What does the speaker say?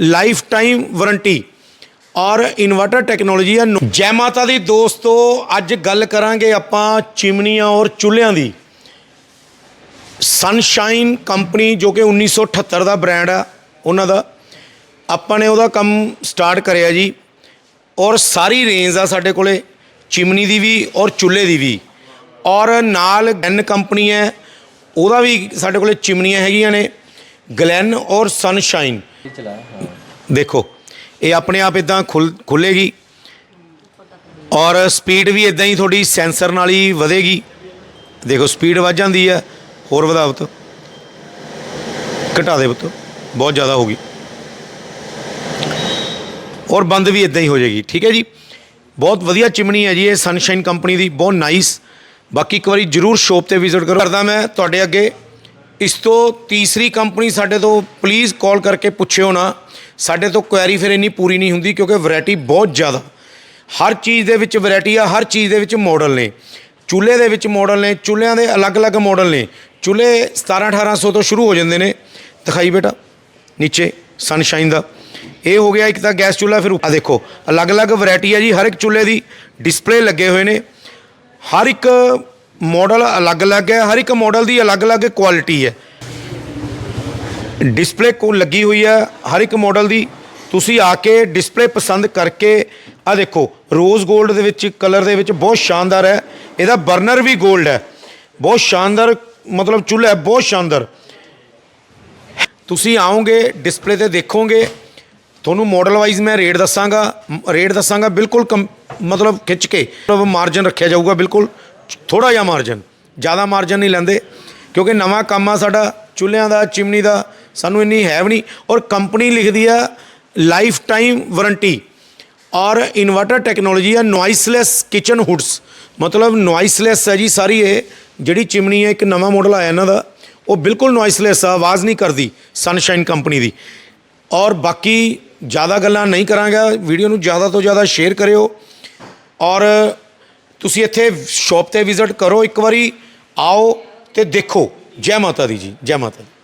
Life time warranty ਔਰ inverter technology ਹੈ ਜੈ ਮਾਤਾ ਦੀ ਦੋਸਤੋ, ਅੱਜ ਗੱਲ ਕਰਾਂਗੇ ਆਪਾਂ ਚਿਮਨੀਆਂ ਔਰ ਚੁੱਲ੍ਹਿਆਂ ਦੀ। ਸਨਸ਼ਾਈਨ ਕੰਪਨੀ ਜੋ ਕਿ 1978 ਦਾ ਬ੍ਰਾਂਡ ਆ, ਉਹਨਾਂ ਦਾ। ਆਪਾਂ ਨੇ ਉਹਦਾ ਕੰਮ ਸਟਾਰਟ ਕਰਿਆ ਜੀ। ਔਰ ਸਾਰੀ ਰੇਂਜ ਆ ਸਾਡੇ ਕੋਲੇ, ਚਿਮਨੀ ਦੀ ਵੀ ਔਰ ਚੁੱਲ੍ਹੇ ਦੀ ਵੀ। ਔਰ ਨਾਲ ਗਨ ਕੰਪਨੀ ਹੈ, ਉਹਦਾ ਵੀ ਸਾਡੇ ਕੋਲੇ ਚਿਮਨੀਆਂ ਹੈਗੀਆਂ ਨੇ। ਗਲੈਨ ਔਰ ਸਨਸ਼ਾਈਨ। ਦੇਖੋ, ਇਹ ਆਪਣੇ ਆਪ ਇਦਾਂ ਖੁੱਲ ਖੁੱਲੇਗੀ ਔਰ ਸਪੀਡ ਵੀ ਇਦਾਂ ਹੀ ਤੁਹਾਡੀ ਸੈਂਸਰ ਨਾਲ ਹੀ ਵਧੇਗੀ। ਦੇਖੋ, ਸਪੀਡ ਵੱਧ ਜਾਂਦੀ ਹੈ। ਹੋਰ ਵਧਾਓ ਤੋ। ਘਟਾ ਦੇ ਪੁੱਤ, ਬਹੁਤ ਜ਼ਿਆਦਾ ਹੋ ਗਈ। ਔਰ ਬੰਦ ਵੀ ਇਦਾਂ ਹੀ ਹੋ ਜਾਏਗੀ, ਠੀਕ ਹੈ ਜੀ? ਬਹੁਤ ਵਧੀਆ ਚਿਮਣੀ ਹੈ ਜੀ ਇਹ ਸਨਸ਼ਾਈਨ ਕੰਪਨੀ ਦੀ, ਬਹੁਤ ਨਾਈਸ ਬਾਕੀ ਇੱਕ ਵਾਰੀ ਜਰੂਰ ਸ਼ੋਪ ਤੇ ਵਿਜ਼ਿਟ ਕਰੋ। ਕਰਦਾ ਮੈਂ ਤੁਹਾਡੇ ਅੱਗੇ ਇਸ ਤੋਂ ਤੀਸਰੀ ਕੰਪਨੀ ਸਾਡੇ ਤੋਂ ਪਲੀਜ਼ ਕਾਲ ਕਰਕੇ ਪੁੱਛਿਓ ਨਾ। ਸਾਡੇ ਤੋਂ ਕੁਐਰੀ ਫਿਰ ਇੰਨੀ ਪੂਰੀ ਨਹੀਂ ਹੁੰਦੀ ਕਿਉਂਕਿ ਵੈਰਾਈਟੀ ਬਹੁਤ ਜ਼ਿਆਦਾ। ਹਰ ਚੀਜ਼ ਦੇ ਵਿੱਚ ਵੈਰਾਈਟੀ ਆ, ਹਰ ਚੀਜ਼ ਦੇ ਵਿੱਚ ਮਾਡਲ ਨੇ। ਚੁੱਲ੍ਹੇ ਦੇ ਵਿੱਚ ਮਾਡਲ ਨੇ, ਚੁੱਲ੍ਹਿਆਂ ਦੇ ਅਲੱਗ-ਅਲੱਗ ਮਾਡਲ ਨੇ। ਚੁੱਲ੍ਹੇ 17 1800 ਤੋਂ ਸ਼ੁਰੂ ਹੋ ਜਾਂਦੇ ਨੇ। ਦਿਖਾਈ ਬੇਟਾ, ਨੀਚੇ ਸਨਸ਼ਾਈਨ ਦਾ। ਇਹ ਹੋ ਗਿਆ ਇੱਕ ਤਾਂ ਗੈਸ ਚੁੱਲ੍ਹਾ, ਫਿਰ ਆ ਦੇਖੋ ਅਲੱਗ-ਅਲੱਗ ਵੈਰਾਈਟੀ ਆ ਜੀ, ਹਰ ਇੱਕ ਚੁੱਲ੍ਹੇ ਦੀ ਡਿਸਪਲੇ ਲੱਗੇ ਹੋਏ ਨੇ। ਹਰ ਇੱਕ ਮਾਡਲ ਅਲੱਗ-ਅਲੱਗ ਹੈ, ਹਰ ਇੱਕ ਮਾਡਲ ਦੀ ਅਲੱਗ-ਅਲੱਗ ਕੁਆਲਿਟੀ ਹੈ। ਡਿਸਪਲੇ ਕੋ ਲੱਗੀ ਹੋਈ ਹੈ, ਹਰ ਇੱਕ ਮਾਡਲ ਦੀ। ਤੁਸੀਂ ਆ ਕੇ ਡਿਸਪਲੇ ਪਸੰਦ ਕਰਕੇ ਆ ਦੇਖੋ ਰੋਜ਼ 골ਡ ਦੇ ਵਿੱਚ ਕਲਰ ਦੇ ਵਿੱਚ ਬਹੁਤ ਸ਼ਾਨਦਾਰ ਹੈ। ਇਹਦਾ ਬਰਨਰ ਵੀ 골ਡ ਹੈ। ਬਹੁਤ ਸ਼ਾਨਦਾਰ, ਮਤਲਬ ਚੁੱਲ੍ਹਾ ਹੈ, ਬਹੁਤ ਸ਼ਾਨਦਾਰ। ਤੁਸੀਂ ਆਓਗੇ ਡਿਸਪਲੇ ਤੇ ਦੇਖੋਗੇ। ਤੁਹਾਨੂੰ ਮਾਡਲ ਵਾਈਜ਼ ਮੈਂ ਰੇਟ ਦੱਸਾਂਗਾ। ਰੇਟ ਦੱਸਾਂਗਾ ਬਿਲਕੁਲ ਕਮ- ਮਤਲਬ ਖਿੱਚ ਕੇ। ਮਾਰਜਨ ਰੱਖਿਆ ਜਾਊਗਾ ਬਿਲਕੁਲ। ਥੋੜਾ ਜਿਹਾ ਮਾਰਜਨ ਜ਼ਿਆਦਾ ਮਾਰਜਨ ਨਹੀਂ ਲੈਂਦੇ, ਕਿਉਂਕਿ ਨਵਾਂ ਕੰਮ ਆ ਸਾਡਾ, ਚੁੱਲ੍ਹਿਆਂ ਦਾ, ਚਿਮਨੀ ਦਾ, ਸਾਨੂੰ ਇੰਨੀ ਹੈ ਵੀ ਨਹੀਂ। ਔਰ ਕੰਪਨੀ ਲਿਖਦੀ ਆ ਲਾਈਫ ਟਾਈਮ ਵਾਰੰਟੀ ਔਰ ਇਨਵਰਟਰ ਟੈਕਨੋਲੋਜੀ ਆ ਨੋਇਸਲੈਸ ਕਿਚਨ ਹੁਡਸ ਮਤਲਬ ਨੋਇਸਲੈਸ ਹੈ ਜੀ ਸਾਰੀ ਇਹ, ਜਿਹੜੀ ਚਿਮਨੀ ਹੈ ਇੱਕ ਨਵਾਂ ਮਾਡਲ ਆਇਆ ਇਹਨਾਂ ਦਾ, ਉਹ ਬਿਲਕੁਲ ਨੋਇਸਲੈਸ ਆ, ਆਵਾਜ਼ ਨਹੀਂ ਕਰਦੀ ਸਨਸ਼ਾਈਨ ਕੰਪਨੀ ਦੀ। ਔਰ ਬਾਕੀ ਜ਼ਿਆਦਾ ਗੱਲਾਂ ਨਹੀਂ ਕਰਾਂਗਾ, ਵੀਡੀਓ ਨੂੰ ਜ਼ਿਆਦਾ ਤੋਂ ਜ਼ਿਆਦਾ ਸ਼ੇਅਰ ਕਰਿਓ। ਔਰ ਤੁਸੀਂ ਇੱਥੇ ਸ਼ਾਪ ਤੇ ਵਿਜ਼ਿਟ ਕਰੋ, ਇੱਕ ਵਾਰੀ ਆਓ ਤੇ ਦੇਖੋ। ਜੈ ਮਾਤਾ ਦੀ ਜੀ, ਜੈ ਮਾਤਾ ਦੀ।